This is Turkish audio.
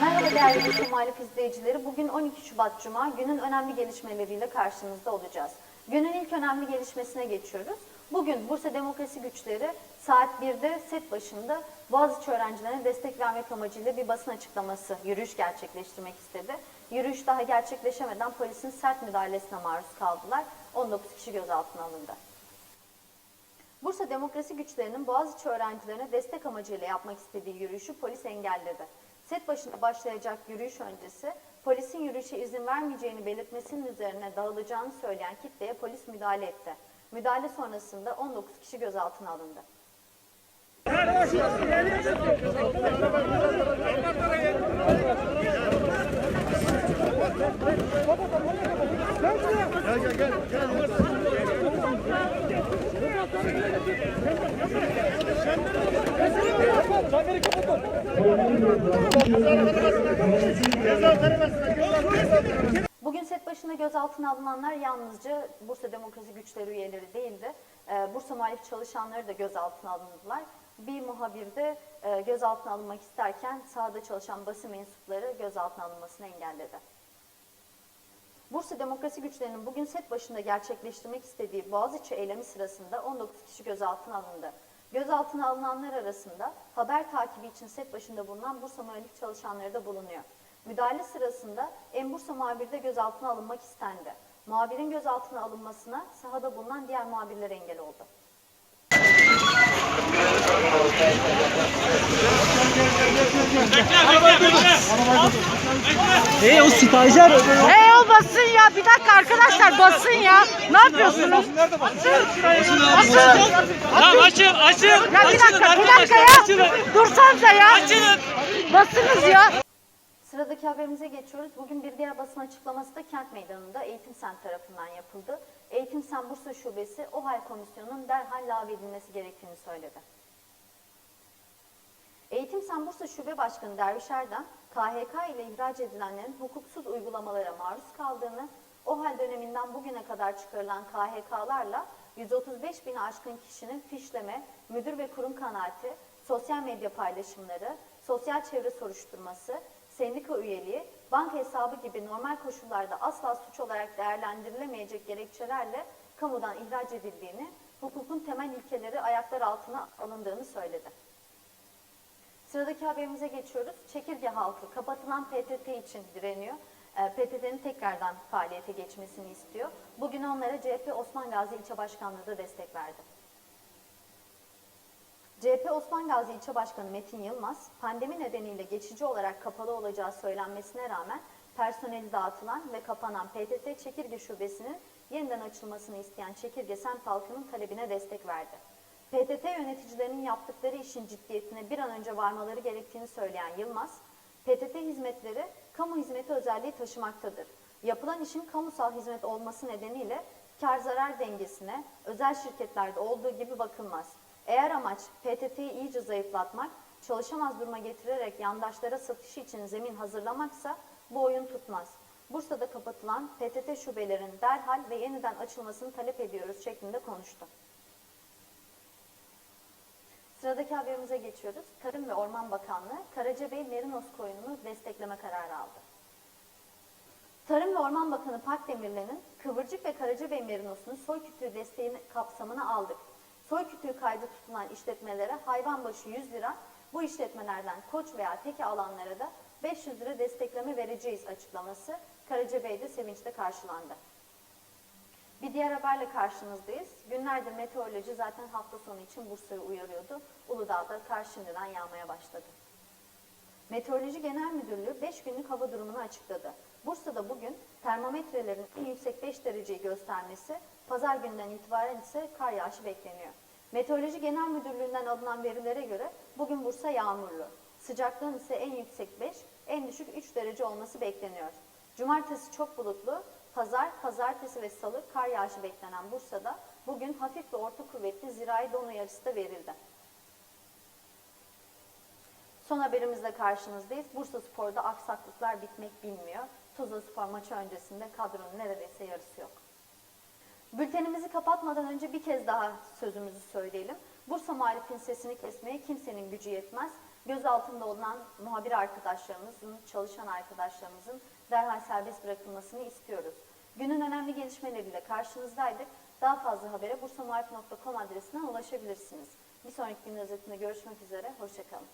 Merhaba değerli Muhalif izleyicileri. Bugün 12 Şubat Cuma günün önemli gelişmeleriyle karşınızda olacağız. Günün ilk önemli gelişmesine geçiyoruz. Bugün Bursa Demokrasi Güçleri saat 1'de set başında Boğaziçi öğrencilerine destek vermek amacıyla bir basın açıklaması, yürüyüş gerçekleştirmek istedi. Yürüyüş daha gerçekleşemeden polisin sert müdahalesine maruz kaldılar. 19 kişi gözaltına alındı. Bursa Demokrasi Güçlerinin Boğaziçi öğrencilerine destek amacıyla yapmak istediği yürüyüşü polis engelledi. Set başında başlayacak yürüyüş öncesi polisin yürüyüşe izin vermeyeceğini belirtmesinin üzerine dağılacağını söyleyen kitleye polis müdahale etti. Müdahale sonrasında 19 kişi gözaltına alındı. Bugün set başına gözaltına alınanlar yalnızca Bursa Demokrasi Güçleri üyeleri değildi. Ee, Bursa muhalif çalışanları da gözaltına alındılar. Bir muhabir de e, gözaltına alınmak isterken sahada çalışan basın mensupları gözaltına alınmasını engelledi. Bursa Demokrasi Güçlerinin bugün set başında gerçekleştirmek istediği Boğaziçi eylemi sırasında 19 kişi gözaltına alındı. Gözaltına alınanlar arasında haber takibi için set başında bulunan Bursa muhalif çalışanları da bulunuyor. Müdahale sırasında en Bursa muhabiri de gözaltına alınmak istendi. Muhabirin gözaltına alınmasına sahada bulunan diğer muhabirler engel oldu. E o siparişler Hey basın ya bir dakika arkadaşlar basın ya ne yapıyorsunuz? Tamam açın açın. Ya bir dakika bir dakika ya dursanıza ya Açılın. basınız ya. Sıradaki haberimize geçiyoruz. Bugün bir diğer basın açıklaması da Kent Meydanı'nda Eğitim Sen tarafından yapıldı. Eğitim Sen Bursa Şubesi OHAL Komisyonu'nun derhal lağvedilmesi gerektiğini söyledi. Eğitim Sen Bursa Şube Başkanı Derviş Erdem, KHK ile ihraç edilenlerin hukuksuz uygulamalara maruz kaldığını, OHAL döneminden bugüne kadar çıkarılan KHK'larla 135 bin aşkın kişinin fişleme, müdür ve kurum kanaati, sosyal medya paylaşımları, sosyal çevre soruşturması, sendika üyeliği, banka hesabı gibi normal koşullarda asla suç olarak değerlendirilemeyecek gerekçelerle kamudan ihraç edildiğini, hukukun temel ilkeleri ayaklar altına alındığını söyledi. Sıradaki haberimize geçiyoruz. Çekirge halkı kapatılan PTT için direniyor. Ee, PTT'nin tekrardan faaliyete geçmesini istiyor. Bugün onlara CHP Osman Gazi İlçe Başkanlığı da destek verdi. CHP Osman Gazi İlçe Başkanı Metin Yılmaz, pandemi nedeniyle geçici olarak kapalı olacağı söylenmesine rağmen personeli dağıtılan ve kapanan PTT Çekirge Şubesi'nin yeniden açılmasını isteyen Çekirge semt halkının talebine destek verdi. PTT yöneticilerinin yaptıkları işin ciddiyetine bir an önce varmaları gerektiğini söyleyen Yılmaz, PTT hizmetleri kamu hizmeti özelliği taşımaktadır. Yapılan işin kamusal hizmet olması nedeniyle kar zarar dengesine özel şirketlerde olduğu gibi bakılmaz. Eğer amaç PTT'yi iyice zayıflatmak, çalışamaz duruma getirerek yandaşlara satışı için zemin hazırlamaksa bu oyun tutmaz. Bursa'da kapatılan PTT şubelerinin derhal ve yeniden açılmasını talep ediyoruz şeklinde konuştu. Sıradaki haberimize geçiyoruz. Tarım ve Orman Bakanlığı Karacabey Merinos koyununu destekleme kararı aldı. Tarım ve Orman Bakanı Park Demirlen'in Kıvırcık ve Karacabey Merinosu'nun soy kütüğü desteğini kapsamına aldık. Soy kütüğü kaydı tutulan işletmelere hayvan başı 100 lira, bu işletmelerden koç veya teke alanlara da 500 lira destekleme vereceğiz açıklaması Karacabey'de sevinçle karşılandı. Bir diğer haberle karşınızdayız. Günlerdir meteoroloji zaten hafta sonu için Bursa'yı uyarıyordu. Uludağ'da kar şimdiden yağmaya başladı. Meteoroloji Genel Müdürlüğü 5 günlük hava durumunu açıkladı. Bursa'da bugün termometrelerin en yüksek 5 dereceyi göstermesi, pazar günden itibaren ise kar yağışı bekleniyor. Meteoroloji Genel Müdürlüğü'nden alınan verilere göre bugün Bursa yağmurlu. Sıcaklığın ise en yüksek 5, en düşük 3 derece olması bekleniyor. Cumartesi çok bulutlu, pazar, pazartesi ve salı kar yağışı beklenen Bursa'da bugün hafif ve orta kuvvetli zirai don uyarısı da verildi. Son haberimizle karşınızdayız. Bursa Spor'da aksaklıklar bitmek bilmiyor. Tuzla Spor maçı öncesinde kadronun neredeyse yarısı yok. Bültenimizi kapatmadan önce bir kez daha sözümüzü söyleyelim. Bursa muhalifin sesini kesmeye kimsenin gücü yetmez. Gözaltında olan muhabir arkadaşlarımızın, çalışan arkadaşlarımızın derhal serbest bırakılmasını istiyoruz. Günün önemli gelişmeleriyle karşınızdaydık. Daha fazla habere bursamarik.com adresinden ulaşabilirsiniz. Bir sonraki gün özetinde görüşmek üzere, hoşçakalın.